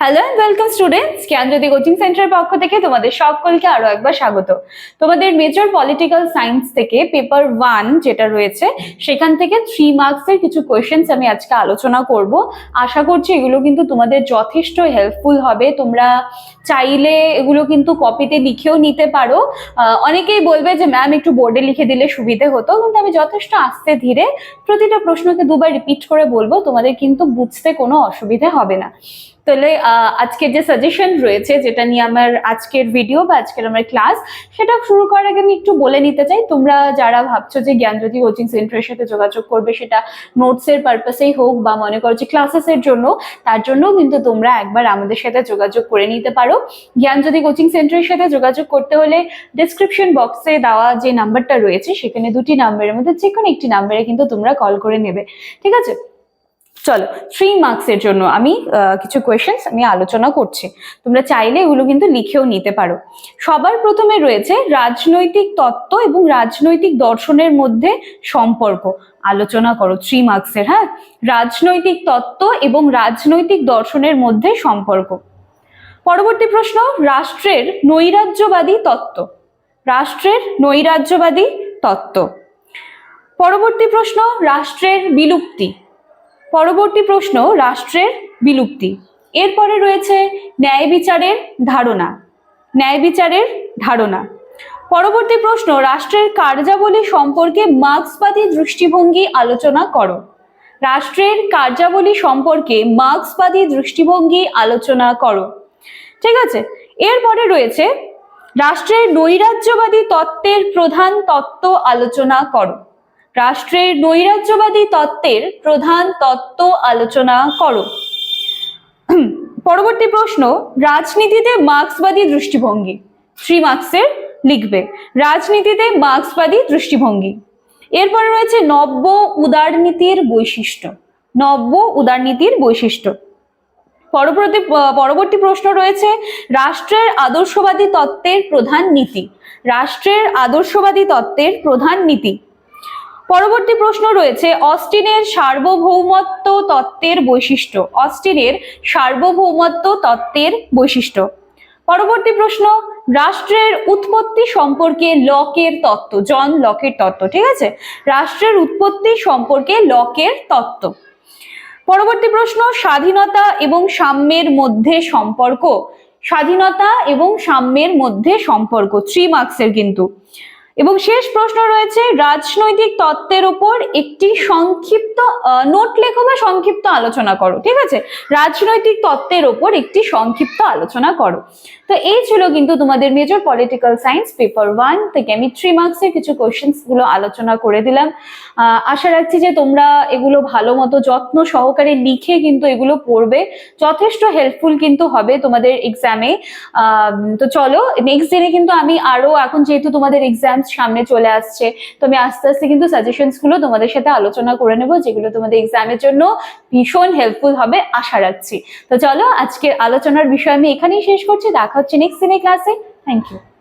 Hello and welcome students Gyanjyoti coaching সেন্টারের পক্ষ থেকে তোমাদের সকলকে আরও একবার স্বাগত। তোমাদের মেজর পলিটিক্যাল সায়েন্স থেকে পেপার ওয়ান যেটা রয়েছে, সেখান থেকে থ্রি মার্কসের কিছু কোয়েশ্চেন্স আমি আজকে আলোচনা করব। আশা করছি এগুলো কিন্তু তোমাদের যথেষ্ট হেল্পফুল হবে। তোমরা চাইলে এগুলো কিন্তু কপিতে লিখেও নিতে পারো। অনেকেই বলবে যে ম্যাম একটু বোর্ডে লিখে দিলে সুবিধে হতো। কিন্তু আমি যথেষ্ট আস্তে ধীরে প্রতিটা প্রশ্নকে দুবার রিপিট করে বলব, তোমাদের কিন্তু বুঝতে কোনো অসুবিধা হবে না। তাহলে আজকের যে সাজেশন রয়েছে, যেটা নিয়ে আমার আজকের ভিডিও বা আজকের আমার ক্লাস সেটা শুরু করার আগে আমি একটু বলে নিতে চাই। তোমরা যারা ভাবছ যে জ্ঞানজ্যোতি কোচিং সেন্টারের সাথে যোগাযোগ করবে, সেটা নোটসের পারপাসেই হোক বা মনে করো যে ক্লাসেসের জন্য, তার জন্যও কিন্তু তোমরা একবার আমাদের সাথে যোগাযোগ করে নিতে পারো। জ্ঞানজ্যোতি কোচিং সেন্টারের সাথে যোগাযোগ করতে হলে ডিসক্রিপশন বক্সে দেওয়া যে নাম্বারটা রয়েছে, সেখানে দুটি নাম্বারের মধ্যে যে কোনো একটি নাম্বারে কিন্তু তোমরা কল করে নেবে। ঠিক আছে? চলো থ্রি মার্কসের জন্য আমি কিছু কোয়েশ্চেন্স আমি আলোচনা করছি। তোমরা চাইলে এগুলো কিন্তু লিখেও নিতে পারো। সবার প্রথমে রয়েছে রাজনৈতিক তত্ত্ব এবং রাজনৈতিক দর্শনের মধ্যে সম্পর্ক। আলোচনা করো থ্রি মার্কসের হ্যাঁ? রাজনৈতিক তত্ত্ব এবং রাজনৈতিক দর্শনের মধ্যে সম্পর্ক। পরবর্তী প্রশ্ন, রাষ্ট্রের নৈরাজ্যবাদী তত্ত্ব। রাষ্ট্রের নৈরাজ্যবাদী তত্ত্ব। পরবর্তী প্রশ্ন, রাষ্ট্রের বিলুপ্তি। পরবর্তী প্রশ্ন, রাষ্ট্রের বিলুপ্তি। এরপরে রয়েছে ন্যায় বিচারের ধারণা। ন্যায় বিচারের ধারণা। পরবর্তী প্রশ্ন, রাষ্ট্রের কার্যাবলী সম্পর্কে মার্ক্সবাদী দৃষ্টিভঙ্গি আলোচনা করো। রাষ্ট্রের কার্যাবলী সম্পর্কে মার্ক্সবাদী দৃষ্টিভঙ্গি আলোচনা করো। ঠিক আছে? এরপরে রয়েছে, রাষ্ট্রের নৈরাজ্যবাদী তত্ত্বের প্রধান তত্ত্ব আলোচনা করো। রাষ্ট্রের নৈরাজ্যবাদী তত্ত্বের প্রধান তত্ত্ব আলোচনা করো। পরবর্তী প্রশ্ন, রাজনীতিতে মার্ক্সবাদী দৃষ্টিভঙ্গি। থ্রি মার্কসের লিখবে, রাজনীতিতে মার্ক্সবাদী দৃষ্টিভঙ্গি। এরপরে রয়েছে নব্য উদারনীতির বৈশিষ্ট্য। নব্য উদারনীতির বৈশিষ্ট্য। পরবর্তী পরবর্তী প্রশ্ন রয়েছে, রাষ্ট্রের আদর্শবাদী তত্ত্বের প্রধান নীতি। রাষ্ট্রের আদর্শবাদী তত্ত্বের প্রধান নীতি। পরবর্তী প্রশ্ন রয়েছে, অস্টিনের সার্বভৌমত্ব তত্ত্বের বৈশিষ্ট্য। অস্টিনের সার্বভৌমত্ব তত্ত্বের বৈশিষ্ট্য। পরবর্তী প্রশ্ন, রাষ্ট্রের উৎপত্তি সম্পর্কে লকের তত্ত্ব, জন লকের তত্ত্ব, ঠিক আছে? রাষ্ট্রের উৎপত্তি সম্পর্কে লকের তত্ত্ব। পরবর্তী প্রশ্ন, স্বাধীনতা এবং সাম্যের মধ্যে সম্পর্ক। স্বাধীনতা এবং সাম্যের মধ্যে সম্পর্ক, থ্রি মার্কসের কিন্তু। এবং শেষ প্রশ্ন রয়েছে, রাজনৈতিক তত্ত্বের উপর একটি সংক্ষিপ্ত নোট লেখো বা সংক্ষিপ্ত আলোচনা করো, ঠিক আছে? রাজনৈতিক তত্ত্বের উপর একটি সংক্ষিপ্ত আলোচনা করো। তো এই ছিল কিন্তু তোমাদের major political science paper one থেকে আমি থ্রি মার্কসের কিছু কোশ্চেন্সগুলো আলোচনা করে দিলাম। আশা রাখছি যে তোমরা এগুলো ভালো মতো যত্ন সহকারে লিখে কিন্তু এগুলো পড়বে। যথেষ্ট হেল্পফুল কিন্তু হবে তোমাদের এক্সামে তো চলো নেক্সট দিনে কিন্তু আমি আরও, এখন যেহেতু তোমাদের এক্সাম সামনে চলে আসছে। তো আমি আস্তে আস্তে কিন্তু সাজেশনসগুলো তোমাদের সাথে আলোচনা করে নেব, যেগুলো তোমাদের এক্সামের জন্য ভীষণ হেল্পফুল হবে আশা রাখছি। তো চলো আজকের আলোচনার বিষয় আমি এখানেই শেষ করছি। দেখা হচ্ছে নেক্সট দিনে ক্লাসে থ্যাংক ইউ